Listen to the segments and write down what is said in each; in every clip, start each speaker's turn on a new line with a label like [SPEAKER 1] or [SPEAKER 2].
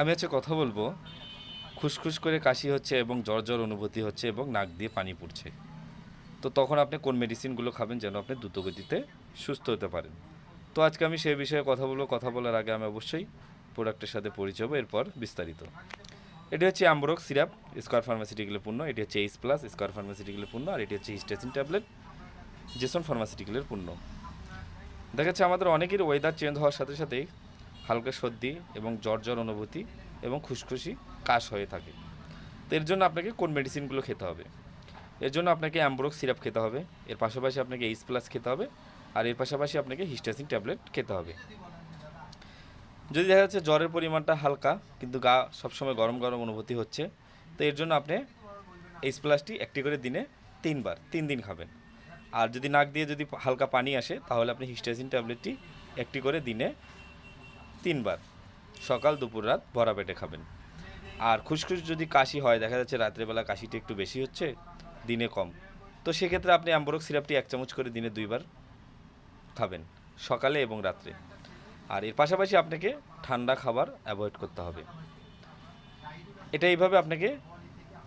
[SPEAKER 1] আমি আজকে কথা বলব খুসখুস করে কাশি হচ্ছে এবং জ্বর জ্বর অনুভূতি হচ্ছে এবং নাক দিয়ে পানি পড়ছে। তো তখন আপনি কোন মেডিসিনগুলো খাবেন যেন আপনি দ্রুতগতিতে সুস্থ হতে পারেন? তো আজকে আমি সেই বিষয়ে কথা বলব, কথা বলার আগে আমি অবশ্যই প্রোডাক্টের সাথে পরিচয় হব, এরপর বিস্তারিত। এটি হচ্ছে অ্যাম্বরক সিরাপ স্কোয়ার ফার্মাসিউটিক্যালের পূর্ণ এটি হচ্ছে এইচ প্লাস স্কোয়ার ফার্মাসিউটিক্যালের পূর্ণ আর এটি হচ্ছে হিস্টেসিন ট্যাবলেট জেসন ফার্মাসিউটিক্যালের পূর্ণ দেখা যাচ্ছে আমাদের অনেকের ওয়েদার চেঞ্জ হওয়ার সাথে সাথেই হালকা সর্দি এবং জ্বর জ্বর অনুভূতি এবং খুশখুশি কাশ হয়ে থাকে। তো এর জন্য আপনাকে কোন মেডিসিনগুলো খেতে হবে? এর জন্য আপনাকে অ্যাম্ব্রোক সিরাপ খেতে হবে, এর পাশাপাশি আপনাকে এইচ প্লাস খেতে হবে, আর এর পাশাপাশি আপনাকে হিস্টাসিন ট্যাবলেট খেতে হবে। যদি দেখা যাচ্ছে জ্বরের পরিমাণটা হালকা, কিন্তু গা সবসময় গরম গরম অনুভূতি হচ্ছে, তো এর জন্য আপনি এইচ প্লাসটি একটি করে দিনে তিনবার, তিন দিন খাবেন। আর যদি নাক দিয়ে যদি হালকা পানি আসে, তাহলে আপনি হিস্টাসিন ট্যাবলেটটি একটি করে দিনে তিনবার। সকাল, দুপুর, রাত ভরা পেটে খাবেন। আর খুসখুস যদি কাশি হয়, দেখা যাচ্ছে রাত্রেবেলা কাশিটা একটু বেশি হচ্ছে, দিনে কম। তো সেক্ষেত্রে আপনি অ্যাম্বরক সিরাপটি এক চামচ করে দিনে দুইবার খাবেন, সকালে এবং রাত্রে। আর এর পাশাপাশি আপনাকে ঠান্ডা খাবার অ্যাভয়েড করতে হবে। এটা এইভাবে আপনাকে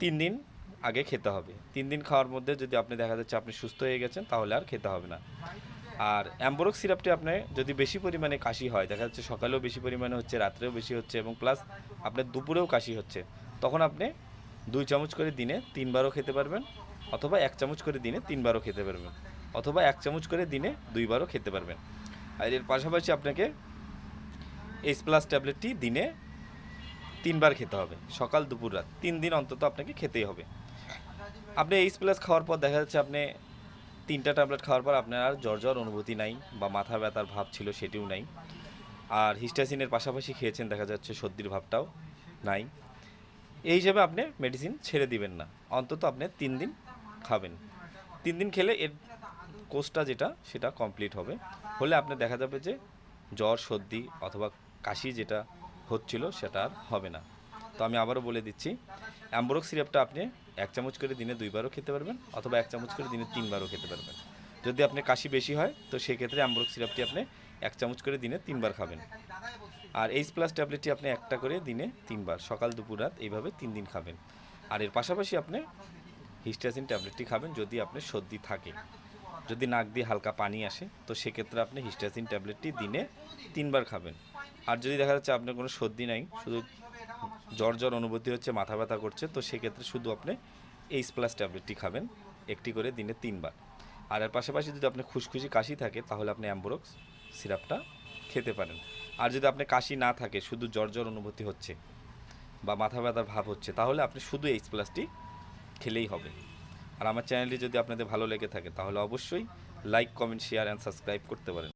[SPEAKER 1] তিন দিন আগে খেতে হবে। তিন দিন খাওয়ার মধ্যে যদি আপনি দেখা যাচ্ছে আপনি সুস্থ হয়ে গেছেন, তাহলে আর খেতে হবে না। আর অ্যাম্বরক সিরাপটি আপনি যদি বেশি পরিমাণে কাশি হয়, দেখা যাচ্ছে সকালেও বেশি পরিমাণে হচ্ছে, রাত্রেও বেশি হচ্ছে এবং প্লাস আপনার দুপুরেও কাশি হচ্ছে, তখন আপনি দুই চামচ করে দিনে তিনবারও খেতে পারবেন অথবা এক চামচ করে দিনে তিনবারও খেতে পারবেন অথবা এক চামচ করে দিনে দুইবারও খেতে পারবেন। আর এর পাশাপাশি আপনাকে এইচ প্লাস ট্যাবলেটটি দিনে তিনবার খেতে হবে, সকাল, দুপুর, রাত, তিন দিন অন্তত আপনাকে খেতেই হবে। আপনি এইচ প্লাস খাওয়ার পর দেখা যাচ্ছে আপনি তিনটা ট্যাবলেট খাওয়ার পর আপনার আর জ্বর জ্বর অনুভূতি নাই বা মাথা ব্যথার ভাব ছিল সেটিও নাই। আর হিস্টাসিনের পাশাপাশি খেয়েছেন দেখা যাচ্ছে সর্দির ভাবটাও নাই। এই হিসেবে আপনি মেডিসিন ছেড়ে দিবেন না। অন্তত আপনি তিন দিন খাবেন। তিন দিন খেলে এর কোর্সটা যেটা, সেটা কমপ্লিট হবে। হলে আপনি দেখা যাবে যে জ্বর, সর্দি অথবা কাশি যেটা হচ্ছিল সেটা আর হবে না। তো আমি আবারও বলে দিচ্ছি অ্যাম্বরক সিরাপটা আপনি এক চামচ করে দিনে দুইবারও খেতে পারবেন অথবা এক চামচ করে দিনে তিনবারও খেতে পারবেন। যদি আপনি কাশি বেশি হয়, তো সেক্ষেত্রে অ্যাম্বরক সিরাপটি আপনি এক চামচ করে দিনে তিনবার খাবেন। আর এইচ প্লাস ট্যাবলেটটি আপনি একটা করে দিনে তিনবার, সকাল, দুপুর, রাত এইভাবে তিন দিন খাবেন। আর এর পাশাপাশি আপনি হিস্টাসিন ট্যাবলেটটি খাবেন যদি আপনার সর্দি থাকে। যদি নাক দিয়ে হালকা পানি আসে, তো সেক্ষেত্রে আপনি হিস্টাসিন ট্যাবলেটটি দিনে তিনবার খাবেন। আর যদি দেখা যাচ্ছে আপনার কোনো সর্দি নাই, শুধু জ্বর জ্বর অনুভূতি হচ্ছে, মাথা ব্যথা করছে, তো সেক্ষেত্রে শুধু আপনি এইচ প্লাস ট্যাবলেটটি খাবেন, একটি করে দিনে তিনবার। আর এর পাশাপাশি যদি আপনি খুশখুশি কাশি থাকে, তাহলে আপনি অ্যাম্বোরক্স সিরাপটা খেতে পারেন। আর যদি আপনি কাশি না থাকে, শুধু জ্বর জ্বর অনুভূতি হচ্ছে বা মাথা ব্যথার ভাব হচ্ছে, তাহলে আপনি শুধু এইচ প্লাসটি খেলেই হবে। আর আমার চ্যানেলটি যদি আপনাদের ভালো লেগে থাকে, তাহলে অবশ্যই like comment share and subscribe করতে পারেন।